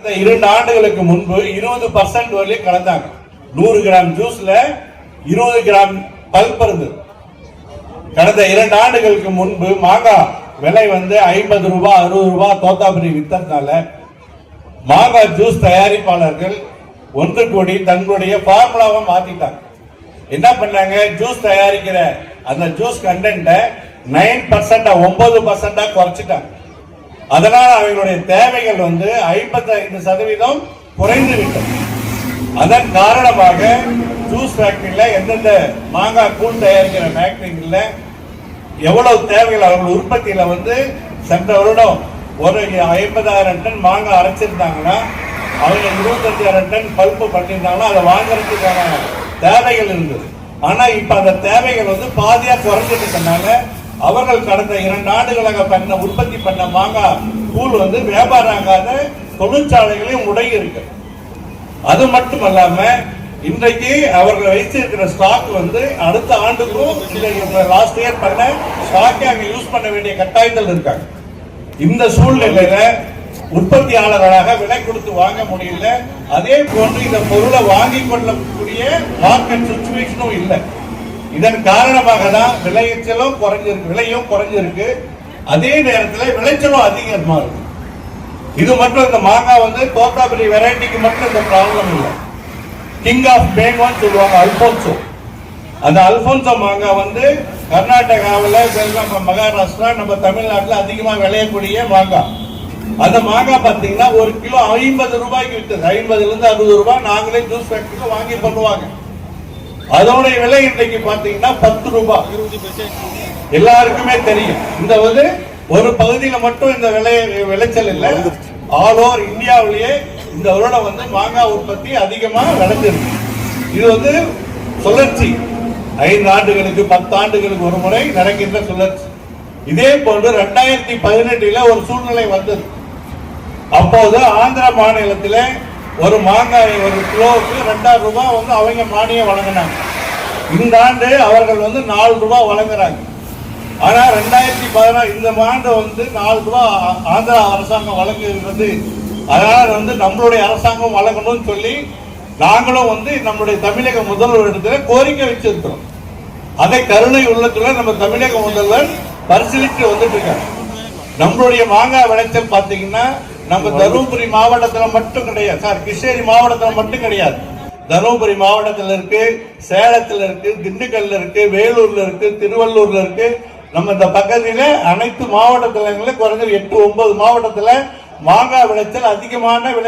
இந்த இரண்டு ஆண்டுகளுக்கு முன்பு இருபது பர்சன்ட் வரையிலும் கலந்தாங்க. நூறு கிராம் ஜூஸ்ல இருபது கிராம் பல்ப் இருந்தது கடந்த இரண்டு ஆண்டுகளுக்கு முன்பு மாங்காய் விலை வந்து ஐம்பது ரூபாய் அறுபது ரூபாய் தோத்தாபுரி வித்ததுனால மாங்காய் ஜூஸ் தயாரிப்பாளர்கள் ஒன்று கூடி தங்களுடைய ஃபார்முலாவை மாத்திட்டாங்க. என்ன பண்ணாங்க? ஜூஸ் தயாரிக்கிற அந்த ஜூஸ் கண்டென்ட்டை நைன் பர்சன்டா ஒன்பது பர்சன்டா குறைச்சிட்டாங்க. அதனால் அவர்களுடைய தேவைகள் வந்து ஐம்பத்தி ஐந்து சதவீதம் குறைந்து விட்டது அதன் காரணமாக ஜூஸ் ஃபேக்டரியில் எந்தெந்த மாங்காய் கூழ் தயாரிக்கிற ஃபேக்டரிகளில் எவ்வளவு தேவைகள் அவர்கள் உற்பத்தியில் வந்து சென்ற வருடம் ஒரு ஐம்பதாயிரம் டன் மாங்காய் அரைச்சிருந்தாங்கன்னா அவங்க இருபத்தஞ்சாயிரம் டன் பல்ப்பு பண்ணியிருந்தாங்கன்னா அதை வாங்குறதுக்கான தேவைகள் இருந்தது. ஆனால் இப்போ அந்த தேவைகள் வந்து பாதியாக குறைஞ்சிட்டு சொன்னாங்க அவர்கள் கடந்த இரண்டு ஆண்டுகளாக பண்ண உற்பத்தி பண்ண மாங்காய் கூழ் வந்து வியாபாரம் ஆகாத தொழிற்சாலைகளையும் முடங்கி இருக்கு. அது மட்டும் அல்லாம இன்றைக்கு அவர்கள் வைத்திருக்கிற ஸ்டாக் வந்து அடுத்த ஆண்டுக்கும் லாஸ்ட் இயர் பண்ண ஸ்டாக்கை அங்க யூஸ் பண்ண வேண்டிய கட்டாயத்தில் இருக்காங்க. இந்த சூழ்நிலையில உற்பத்தியாளர்களாக விலை கொடுத்து வாங்க முடியல. அதே போன்று இந்த பொருளை வாங்கி கொள்ளக்கூடிய மார்க்கெட் சுச்சுவேஷனும் இல்லை. இதன் காரணமாக தான் விளைச்சலும் குறைஞ்சிருக்கு விலையும் குறைஞ்சிருக்கு. அதே நேரத்தில் விளைச்சலும் அதிகமா இருக்கு. இது மட்டும் இந்த மாங்காய் வந்து கோத்தாபுரி வெரைட்டிக்கு மட்டும் இந்த ப்ராப்ளம் இல்லை. கிங் ஆஃப் பேங்வான்னு சொல்லுவாங்க அல்போன்சோ அந்த அல்போன்சோ மாங்காய் வந்து கர்நாடகாவில் நம்ம மகாராஷ்டிரா நம்ம தமிழ்நாட்டில் அதிகமாக விளையக்கூடிய மாங்காய். அந்த மாங்காய் பார்த்தீங்கன்னா ஒரு கிலோ ஐம்பது ரூபாய்க்கு விற்றது ஐம்பதுலேருந்து அறுபது ரூபாய் நாங்களே ஜூஸ் ஃபேக்டரியில் வாங்கி பண்ணுவாங்க. அதோடைய விலை இன்றைக்கு பார்த்தீங்கன்னா பத்து ரூபாய் எல்லாருக்குமே தெரியும். இந்த வந்து ஒரு பகுதியில மட்டும் இந்த விலை விளைச்சல் இல்லை. ஆல் ஓவர் இந்தியாவிலேயே இந்த வருடம் வந்து மாங்காய் உற்பத்தி அதிகமாக நடந்திருக்கு. இது வந்து சுழற்சி. ஐந்து ஆண்டுகளுக்கு பத்து ஆண்டுகளுக்கு ஒரு முறை நடக்கின்ற சுழற்சி. இதே போன்று ரெண்டாயிரத்தி பதினெட்டுல ஒரு சூழ்நிலை வந்தது. அப்போது ஆந்திர மாநிலத்தில் ஒரு மாங்காய் ஒரு கிலோவுக்கு ரெண்டாயிரம் ரூபாய் வந்து அவங்க மானியம் வழங்கினாங்க. இந்த ஆண்டு அவர்கள் வந்து நாலு ரூபாய் வழங்குறாங்க. ஆனால் ரெண்டாயிரத்தி பதினாறு இந்த ஆண்டு வந்து நாலு ரூபாய் ஆ- ஆந்திரா அரசாங்கம் வழங்குகிறது. அதனால் வந்து நம்மளுடைய அரசாங்கம் வழங்கணும்னு சொல்லி நாங்களும் வந்து நம்முடைய தமிழக முதல்வர் இடத்துல கோரிக்கை வச்சிருக்கிறோம். அதை கருணை உள்ளத்துல நம்ம தமிழக முதல்வர் பரிசீலித்து வந்துட்டு இருக்காங்க நம்மளுடைய மாங்காய் விளைச்சல் பார்த்தீங்கன்னா நம்ம தருமபுரி மாவட்டத்துல மட்டும் கிடையாது. சார் கிருஷ்ணகிரி மாவட்டத்துல மட்டும் கிடையாது. தருமபுரி மாவட்டத்துல இருக்கு சேலத்துல இருக்கு திண்டுக்கல்ல இருக்கு வேலூர்ல இருக்கு திருவள்ளூர்ல இருக்கு. நம்ம இந்த பக்கத்துல அனைத்து மாவட்டத்துல குறைஞ்சது எட்டு ஒன்பது மாவட்டத்துல மாங்காய் விளைச்சல் அதிகமான விளை